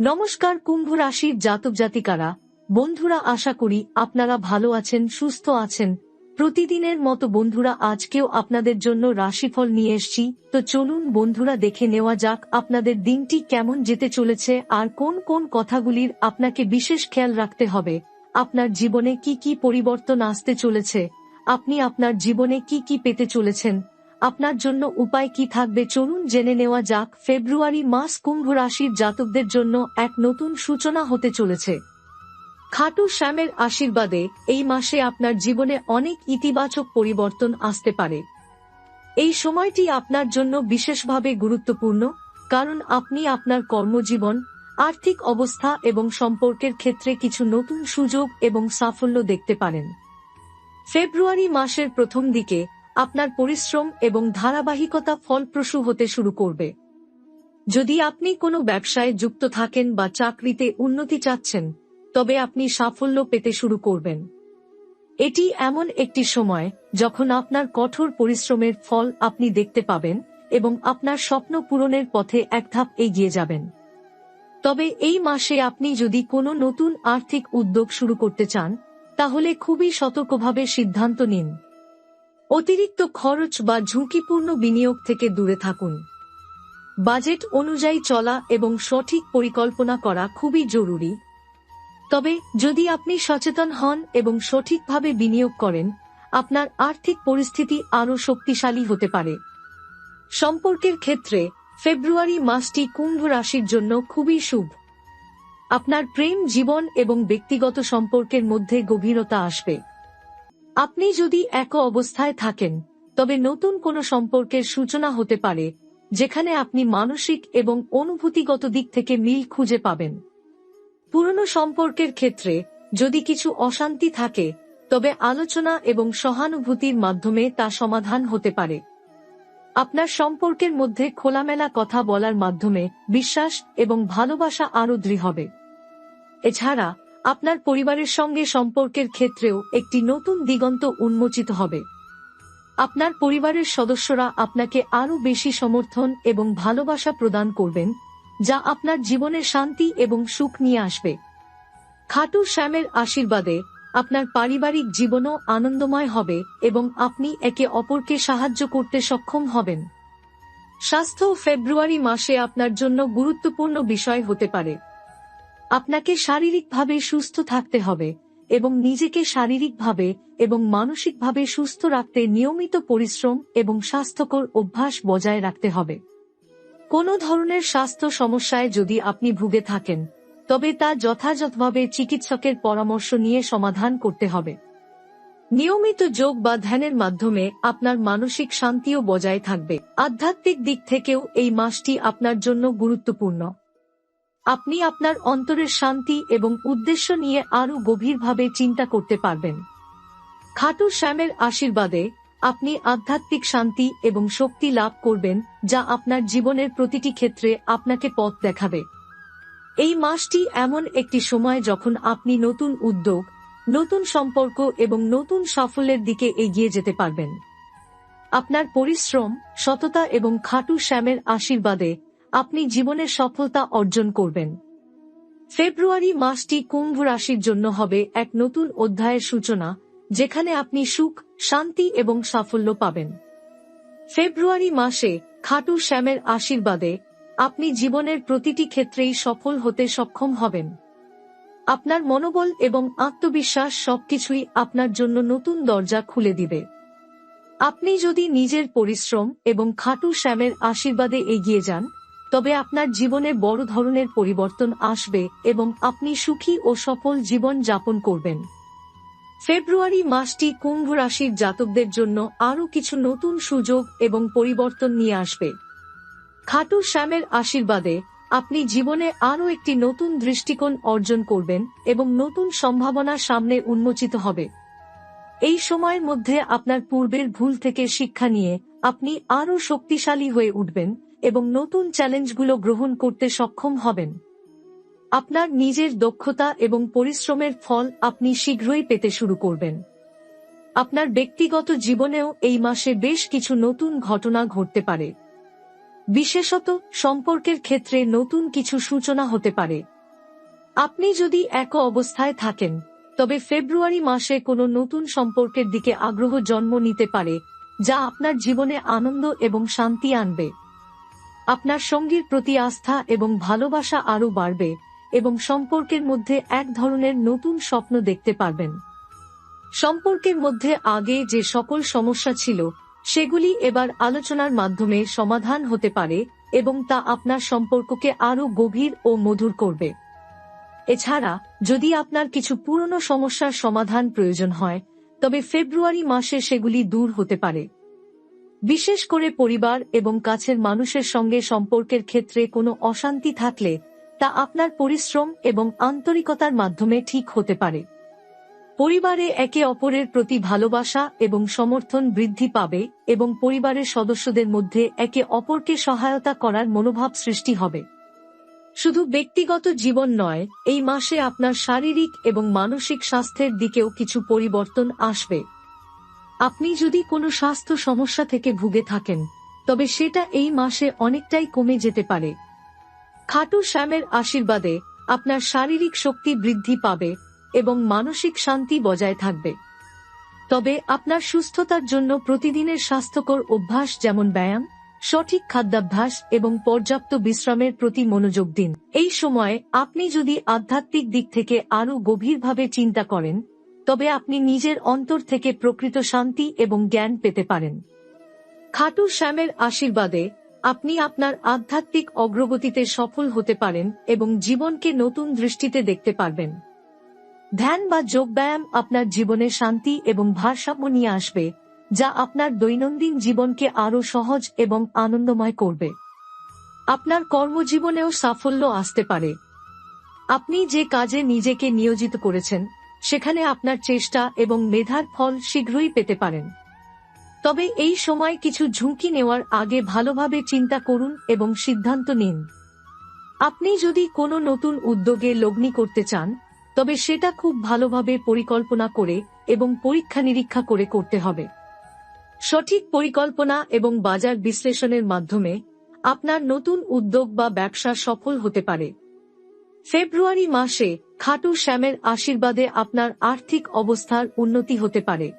নমস্কার কুম্ভ রাশির জাতক জাতিকারা। বন্ধুরা, আশা করি আপনারা ভালো আছেন, সুস্থ আছেন। প্রতিদিনের মতো বন্ধুরা, আজকেও আপনাদের জন্য রাশিফল নিয়ে এসছি। তো চলুন বন্ধুরা, দেখে নেওয়া যাক আপনাদের দিনটি কেমন যেতে চলেছে আর কোন কোন কথাগুলির আপনাকে বিশেষ খেয়াল রাখতে হবে। আপনার জীবনে কি কি পরিবর্তন আসতে চলেছে? আপনি আপনার জীবনে কি কি পেতে চলেছেন? আপনার জন্য উপায় কি থাকবে? চলুন জেনে নেওয়া যাক, ফেব্রুয়ারি মাস কুম্ভ রাশির জাতকদের জন্য এক নতুন সূচনা হতে চলেছে। খাটু শ্যামের আশীর্বাদে এই মাসে আপনার জীবনে অনেক ইতিবাচক পরিবর্তন আসতে পারে। এই সময়টি আপনার জন্য বিশেষভাবে গুরুত্বপূর্ণ, কারণ আপনি আপনার কর্মজীবন, আর্থিক অবস্থা এবং সম্পর্কের ক্ষেত্রে কিছু নতুন সুযোগ এবং সাফল্য দেখতে পারেন। ফেব্রুয়ারি মাসের প্রথম দিকে আপনার পরিশ্রম এবং ধারাবাহিকতা ফলপ্রসূ হতে শুরু করবে। যদি আপনি কোনো ব্যবসায় যুক্ত থাকেন বা চাকরিতে উন্নতি চাচ্ছেন, তবে আপনি সাফল্য পেতে শুরু করবেন। এটি এমন একটি সময় যখন আপনার কঠোর পরিশ্রমের ফল আপনি দেখতে পাবেন এবং আপনার স্বপ্ন পূরণের পথে এক ধাপ এগিয়ে যাবেন। তবে এই মাসে আপনি যদি কোনো নতুন আর্থিক উদ্যোগ শুরু করতে চান, তাহলে খুবই সতর্কভাবে সিদ্ধান্ত নিন। অতিরিক্ত খরচ বা ঝুঁকিপূর্ণ বিনিয়োগ থেকে দূরে থাকুন। বাজেট অনুযায়ী চলা এবং সঠিক পরিকল্পনা করা খুবই জরুরি। তবে, যদি আপনি সচেতন হন এবং সঠিকভাবে বিনিয়োগ করেন, আপনার আর্থিক পরিস্থিতি আরও শক্তিশালী হতে পারে। সম্পর্কের ক্ষেত্রে, ফেব্রুয়ারি মাসটি কুম্ভ রাশির জন্য খুবই শুভ। আপনার প্রেম, জীবন এবং ব্যক্তিগত সম্পর্কের মধ্যে গভীরতা আসবে। আপনি যদি এক অবস্থায় থাকেন, তবে নতুন কোনো সম্পর্কের সূচনা হতে পারে, যেখানে আপনি মানসিক এবং অনুভূতিগত দিক থেকে মিল খুঁজে পাবেন। পুরনো সম্পর্কের ক্ষেত্রে, যদি কিছু অশান্তি থাকে, তবে আলোচনা এবং সহানুভূতির মাধ্যমে তা সমাধান হতে পারে। আপনার সম্পর্কের মধ্যে খোলামেলা কথা বলার মাধ্যমে বিশ্বাস এবং ভালোবাসা আরও দৃঢ় হবে। এছাড়া আপনার পরিবারের সঙ্গে সম্পর্কের ক্ষেত্রেও একটি নতুন দিগন্ত উন্মোচিত হবে। আপনার পরিবারের সদস্যরা আপনাকে আরও বেশি সমর্থন এবং ভালোবাসা প্রদান করবেন, যা আপনার জীবনে শান্তি এবং সুখ নিয়ে আসবে। খাটু শ্যামের আশীর্বাদে আপনার পারিবারিক জীবনও আনন্দময় হবে এবং আপনি একে অপরকে সাহায্য করতে সক্ষম হবেন। স্বাস্থ্য ফেব্রুয়ারি মাসে আপনার জন্য গুরুত্বপূর্ণ বিষয় হতে পারে। আপনাকে শারীরিকভাবে সুস্থ থাকতে হবে এবং নিজেকে শারীরিকভাবে এবং মানসিকভাবে সুস্থ রাখতে নিয়মিত পরিশ্রম এবং স্বাস্থ্যকর অভ্যাস বজায় রাখতে হবে। কোনো ধরনের স্বাস্থ্য সমস্যায় যদি আপনি ভুগে থাকেন, তবে তা যথাযথভাবে চিকিৎসকের পরামর্শ নিয়ে সমাধান করতে হবে। নিয়মিত যোগ বা ধ্যানের মাধ্যমে আপনার মানসিক শান্তিও বজায় থাকবে। আধ্যাত্মিক দিক থেকেও এই মাসটি আপনার জন্য গুরুত্বপূর্ণ। আপনি আপনার অন্তরের শান্তি এবং উদ্দেশ্য নিয়ে আরও গভীরভাবে চিন্তা করতে পারবেন। খাটু শ্যামের আশীর্বাদে আপনি আধ্যাত্মিক শান্তি এবং শক্তি লাভ করবেন, যা আপনার জীবনের প্রতিটি ক্ষেত্রে আপনাকে পথ দেখাবে। এই মাসটি এমন একটি সময় যখন আপনি নতুন উদ্যোগ, নতুন সম্পর্ক এবং নতুন সাফল্যের দিকে এগিয়ে যেতে পারবেন। আপনার পরিশ্রম, সততা এবং খাটু শ্যামের আশীর্বাদে আপনি জীবনের সফলতা অর্জন করবেন। ফেব্রুয়ারি মাসটি কুম্ভ রাশির জন্য হবে এক নতুন অধ্যায়ের সূচনা, যেখানে আপনি সুখ, শান্তি এবং সাফল্য পাবেন। ফেব্রুয়ারি মাসে খাটু শ্যামের আশীর্বাদে আপনি জীবনের প্রতিটি ক্ষেত্রেই সফল হতে সক্ষম হবেন। আপনার মনোবল এবং আত্মবিশ্বাস সবকিছুই আপনার জন্য নতুন দরজা খুলে দিবে। আপনি যদি নিজের পরিশ্রম এবং খাটু শ্যামের আশীর্বাদে এগিয়ে যান তবে আপনার জীবনে বড় ধরনের পরিবর্তন আসবে এবং আপনি সুখী ও সফল জীবন যাপন করবেন। ফেব্রুয়ারি মাসটি কুম্ভ রাশির জাতকদের জন্য আরও কিছু নতুন সুযোগ এবং পরিবর্তন নিয়ে আসবে। খাটু শ্যামের আশীর্বাদে আপনি জীবনে আরও একটি নতুন দৃষ্টিকোণ অর্জন করবেন এবং নতুন সম্ভাবনা সামনে উন্মোচিত হবে। এই সময়ের মধ্যে আপনার পূর্বের ভুল থেকে শিক্ষা নিয়ে আপনি আরও শক্তিশালী হয়ে উঠবেন এবং নতুন চ্যালেঞ্জগুলো গ্রহণ করতে সক্ষম হবেন। আপনার নিজের দক্ষতা এবং পরিশ্রমের ফল আপনি শীঘ্রই পেতে শুরু করবেন। আপনার ব্যক্তিগত জীবনেও এই মাসে বেশ কিছু নতুন ঘটনা ঘটতে পারে। বিশেষত সম্পর্কের ক্ষেত্রে নতুন কিছু সূচনা হতে পারে। আপনি যদি এক অবস্থায় থাকেন, তবে ফেব্রুয়ারি মাসে কোনো নতুন সম্পর্কের দিকে আগ্রহ জন্ম নিতে পারে, যা আপনার জীবনে আনন্দ এবং শান্তি আনবে। আপনার সঙ্গীর প্রতি আস্থা এবং ভালোবাসা আরও বাড়বে এবং সম্পর্কের মধ্যে এক ধরনের নতুন স্বপ্ন দেখতে পারবেন। সম্পর্কের মধ্যে আগে যে সকল সমস্যা ছিল, সেগুলি এবার আলোচনার মাধ্যমে সমাধান হতে পারে এবং তা আপনার সম্পর্ককে আরও গভীর ও মধুর করবে। এছাড়া, যদি আপনার কিছু পুরনো সমস্যার সমাধান প্রয়োজন হয়, তবে ফেব্রুয়ারি মাসে সেগুলি দূর হতে পারে। বিশেষ করে পরিবার এবং কাছের মানুষের সঙ্গে সম্পর্কের ক্ষেত্রে কোনো অশান্তি থাকলে, তা আপনার পরিশ্রম এবং আন্তরিকতার মাধ্যমে ঠিক হতে পারে। পরিবারে একে অপরের প্রতি ভালোবাসা এবং সমর্থন বৃদ্ধি পাবে এবং পরিবারের সদস্যদের মধ্যে একে অপরকে সহায়তা করার মনোভাব সৃষ্টি হবে। শুধু ব্যক্তিগত জীবন নয়, এই মাসে আপনার শারীরিক এবং মানসিক স্বাস্থ্যের দিকেও কিছু পরিবর্তন আসবে। আপনি যদি কোনো স্বাস্থ্য সমস্যা থেকে ভুগে থাকেন, তবে সেটা এই মাসে অনেকটাই কমে যেতে পারে। খাটু শ্যামের আশীর্বাদে আপনার শারীরিক শক্তি বৃদ্ধি পাবে এবং মানসিক শান্তি বজায় থাকবে। তবে আপনার সুস্থতার জন্য প্রতিদিনের স্বাস্থ্যকর অভ্যাস যেমন ব্যায়াম, সঠিক খাদ্যাভ্যাস এবং পর্যাপ্ত বিশ্রামের প্রতি মনোযোগ দিন। এই সময়ে আপনি যদি আধ্যাত্মিক দিক থেকে আরও গভীরভাবে চিন্তা করেন তবে আপনি নিজের অন্তর থেকে প্রকৃত শান্তি এবং জ্ঞান পেতে পারেন। খাটু শ্যামের আশীর্বাদে আপনি আপনার আধ্যাত্মিক অগ্রগতিতে সফল হতে পারেন এবং জীবনকে নতুন দৃষ্টিতে দেখতে পারবেন। ধ্যান বা যোগব্যায়াম আপনার জীবনে শান্তি এবং ভারসাম্য নিয়ে আসবে, যা আপনার দৈনন্দিন জীবনকে আরও সহজ এবং আনন্দময় করবে। আপনার কর্মজীবনেও সাফল্য আসতে পারে। আপনি যে কাজে নিজেকে নিয়োজিত করেছেন সেখানে আপনার চেষ্টা এবং মেধার ফল শীঘ্রই পেতে পারেন। তবে এই সময় কিছু ঝুঁকি নেওয়ার আগে ভালোভাবে চিন্তা করুন এবং সিদ্ধান্ত নিন। আপনি যদি কোনো নতুন উদ্যোগে লগ্নি করতে চান, তবে সেটা খুব ভালোভাবে পরিকল্পনা করে এবং পরীক্ষা নিরীক্ষা করে করতে হবে। সঠিক পরিকল্পনা এবং বাজার বিশ্লেষণের মাধ্যমে আপনার নতুন উদ্যোগ বা ব্যবসা সফল হতে পারে। ফেব্রুয়ারি মাসে খাটু শ্যামের আশীর্বাদে আপনার আর্থিক অবস্থার উন্নতি হতে পারে।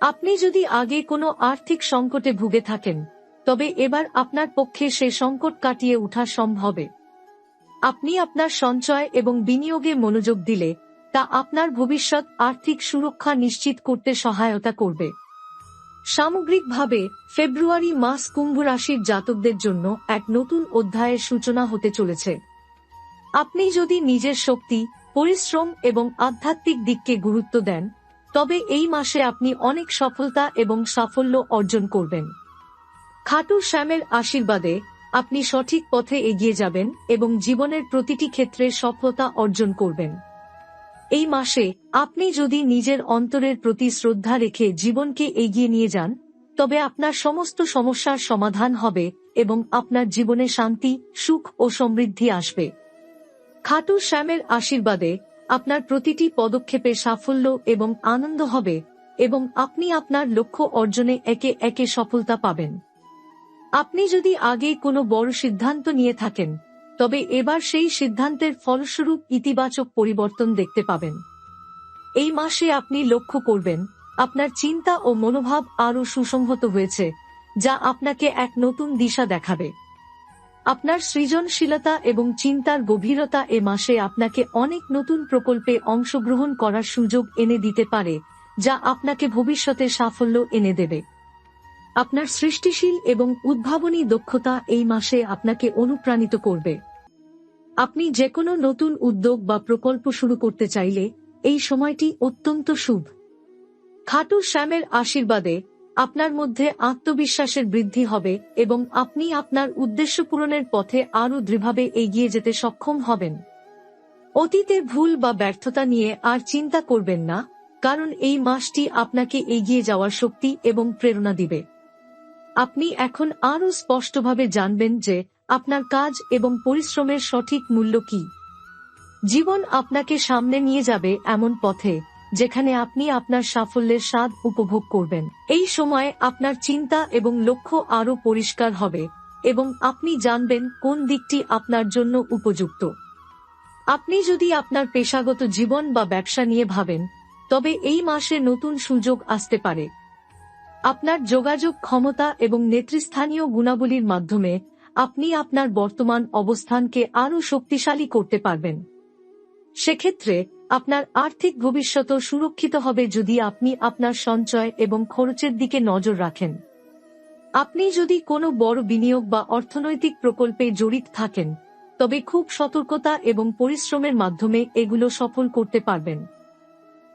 আপনি যদি আগে কোনো আর্থিক সংকটে ভুগে থাকেন, তবে এবার আপনার পক্ষে সে সংকট কাটিয়ে ওঠা সম্ভবে আপনি আপনার সঞ্চয় এবং বিনিয়োগে মনোযোগ দিলে তা আপনার ভবিষ্যৎ আর্থিক সুরক্ষা নিশ্চিত করতে সহায়তা করবে। সামগ্রিকভাবে, ফেব্রুয়ারি মাস কুম্ভ রাশির জাতকদের জন্য এক নতুন অধ্যায়ের সূচনা হতে চলেছে। আপনি যদি নিজের শক্তি, পরিশ্রম এবং আধ্যাত্মিক দিককে গুরুত্ব দেন, তবে এই মাসে আপনি অনেক সফলতা এবং সাফল্য অর্জন করবেন। খাটু শ্যামের আশীর্বাদে আপনি সঠিক পথে এগিয়ে যাবেন এবং জীবনের প্রতিটি ক্ষেত্রে সফলতা অর্জন করবেন। এই মাসে আপনি যদি নিজের অন্তরের প্রতি শ্রদ্ধা রেখে জীবনকে এগিয়ে নিয়ে যান, তবে আপনার সমস্ত সমস্যার সমাধান হবে এবং আপনার জীবনে শান্তি, সুখ ও সমৃদ্ধি আসবে। খাটু শ্যামের আশীর্বাদে আপনার প্রতিটি পদক্ষেপে সাফল্য এবং আনন্দ হবে এবং আপনি আপনার লক্ষ্য অর্জনে একে একে সফলতা পাবেন। আপনি যদি আগে কোনো বড় সিদ্ধান্ত নিয়ে থাকেন, তবে এবার সেই সিদ্ধান্তের ফলস্বরূপ ইতিবাচক পরিবর্তন দেখতে পাবেন। এই মাসে আপনি লক্ষ্য করবেন, আপনার চিন্তা ও মনোভাব আরও সুসংহত হয়েছে, যা আপনাকে এক নতুন দিশা দেখাবে। আপনার সৃজনশীলতা এবং চিন্তার গভীরতা এ মাসে আপনাকে অনেক নতুন প্রকল্পে অংশগ্রহণ করার সুযোগ এনে দিতে পারে, যা আপনাকে ভবিষ্যতে সাফল্য এনে দেবে। আপনার সৃষ্টিশীল এবং উদ্ভাবনী দক্ষতা এই মাসে আপনাকে অনুপ্রাণিত করবে। আপনি যে কোনো নতুন উদ্যোগ বা প্রকল্প শুরু করতে চাইলে এই সময়টি অত্যন্ত শুভ। খাটু শ্যামের আশীর্বাদে আপনার মধ্যে আত্মবিশ্বাসের বৃদ্ধি হবে এবং আপনি আপনার উদ্দেশ্য পূরণের পথে আরও দৃঢ়ভাবে এগিয়ে যেতে সক্ষম হবেন। অতীতে ভুল বা ব্যর্থতা নিয়ে আর চিন্তা করবেন না, কারণ এই মাসটি আপনাকে এগিয়ে যাওয়ার শক্তি এবং প্রেরণা দিবে। আপনি এখন আরও স্পষ্টভাবে জানবেন যে আপনার কাজ এবং পরিশ্রমের সঠিক মূল্য কি। জীবন আপনাকে সামনে নিয়ে যাবে এমন পথে। যেখানে আপনি আপনার সাফল্যের স্বাদ উপভোগ করবেন। এই সময়ে আপনার চিন্তা এবং লক্ষ্য আরও পরিষ্কার হবে এবং আপনি জানবেন কোন দিকটি আপনার জন্য উপযুক্ত। আপনি যদি আপনার পেশাগত জীবন বা ব্যবসা নিয়ে ভাবেন, তবে এই মাসে নতুন সুযোগ আসতে পারে। আপনার যোগাযোগ ক্ষমতা এবং নেতৃস্থানীয় গুণাবলীর মাধ্যমে আপনি আপনার বর্তমান অবস্থানকে আরও শক্তিশালী করতে পারবেন। সেক্ষেত্রে আপনার আর্থিক ভবিষ্যৎ সুরক্ষিত হবে যদি আপনি আপনার সঞ্চয় এবং খরচের দিকে নজর রাখেন। আপনি যদি কোনো বড় বিনিয়োগ বা অর্থনৈতিক প্রকল্পে জড়িত থাকেন, তবে খুব সতর্কতা এবং পরিশ্রমের মাধ্যমে এগুলো সফল করতে পারবেন।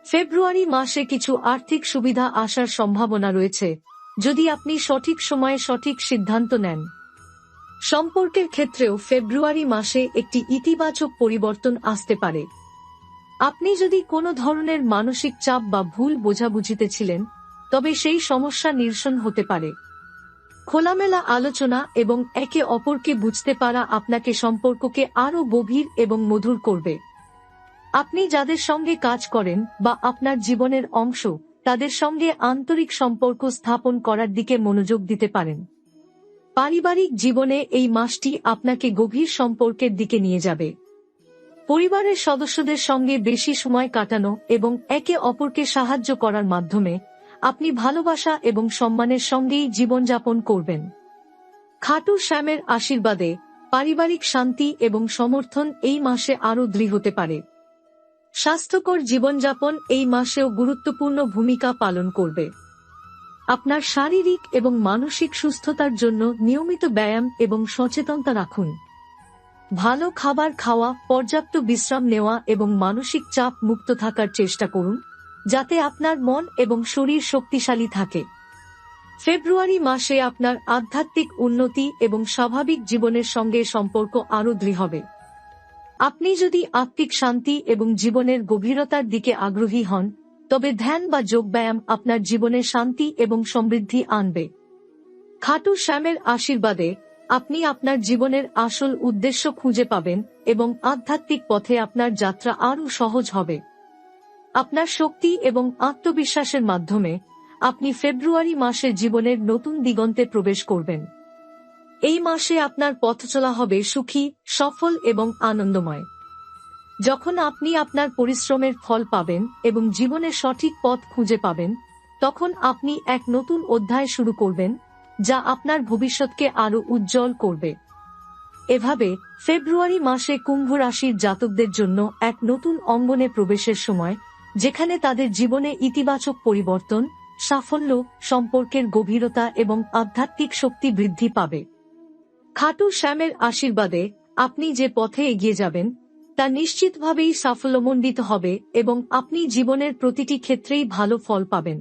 ফেব্রুয়ারি মাসে কিছু আর্থিক সুবিধা আসার সম্ভাবনা রয়েছে, যদি আপনি সঠিক সময়ে সঠিক সিদ্ধান্ত নেন। সম্পর্কের ক্ষেত্রেও ফেব্রুয়ারি মাসে একটি ইতিবাচক পরিবর্তন আসতে পারে। আপনি যদি কোনো ধরনের মানসিক চাপ বা ভুল বোঝাবুঝিতে ছিলেন, তবে সেই সমস্যা নিরসন হতে পারে। খোলামেলা আলোচনা এবং একে অপরকে বুঝতে পারা আপনাকে সম্পর্ককে আরও গভীর এবং মধুর করবে। আপনি যাদের সঙ্গে কাজ করেন বা আপনার জীবনের অংশ, তাদের সঙ্গে আন্তরিক সম্পর্ক স্থাপন করার দিকে মনোযোগ দিতে পারেন। পারিবারিক জীবনে এই মাসটি আপনাকে গভীর সম্পর্কের দিকে নিয়ে যাবে। পরিবারের সদস্যদের সঙ্গে বেশি সময় কাটানো এবং একে অপরকে সাহায্য করার মাধ্যমে আপনি ভালোবাসা এবং সম্মানের সঙ্গেই জীবনযাপন করবেন। খাটু শ্যামের আশীর্বাদে পারিবারিক শান্তি এবং সমর্থন এই মাসে আরও দৃঢ় হতে পারে। স্বাস্থ্যকর জীবনযাপন এই মাসেও গুরুত্বপূর্ণ ভূমিকা পালন করবে। আপনার শারীরিক এবং মানসিক সুস্থতার জন্য নিয়মিত ব্যায়াম এবং সচেতনতা রাখুন। ভালো খাবার খাওয়া, পর্যাপ্ত বিশ্রাম নেওয়া এবং মানসিক চাপ মুক্ত থাকার চেষ্টা করুন, যাতে আপনার মন এবং শরীর শক্তিশালী থাকে। ফেব্রুয়ারি মাসে আপনার আধ্যাত্মিক উন্নতি এবং স্বাভাবিক জীবনের সঙ্গে সম্পর্ক আরও দৃঢ় হবে। আপনি যদি আত্মিক শান্তি এবং জীবনের গভীরতার দিকে আগ্রহী হন, তবে ধ্যান বা যোগব্যায়াম আপনার জীবনে শান্তি এবং সমৃদ্ধি আনবে। খাটু শ্যামের আশীর্বাদে আপনি আপনার জীবনের আসল উদ্দেশ্য খুঁজে পাবেন এবং আধ্যাত্মিক পথে আপনার যাত্রা আরও সহজ হবে। আপনার শক্তি এবং আত্মবিশ্বাসের মাধ্যমে আপনি ফেব্রুয়ারি মাসে জীবনের নতুন দিগন্তে প্রবেশ করবেন। এই মাসে আপনার পথ চলা হবে সুখী, সফল এবং আনন্দময়। যখন আপনি আপনার পরিশ্রমের ফল পাবেন এবং জীবনের সঠিক পথ খুঁজে পাবেন, তখন আপনি এক নতুন অধ্যায় শুরু করবেন যা আপনার ভবিষ্যৎকে আরও উজ্জ্বল করবে। এভাবে, ফেব্রুয়ারি মাসে কুম্ভ রাশির জাতকদের জন্য এক নতুন অঙ্গনে প্রবেশের সময়, যেখানে তাদের জীবনে ইতিবাচক পরিবর্তন, সাফল্য, সম্পর্কের গভীরতা এবং আধ্যাত্মিক শক্তি বৃদ্ধি পাবে। খাটু শ্যামের আশীর্বাদে আপনি যে পথে এগিয়ে যাবেন, তা নিশ্চিতভাবেই সাফল্যমণ্ডিত হবে এবং আপনি জীবনের প্রতিটি ক্ষেত্রেই ভালো ফল পাবেন।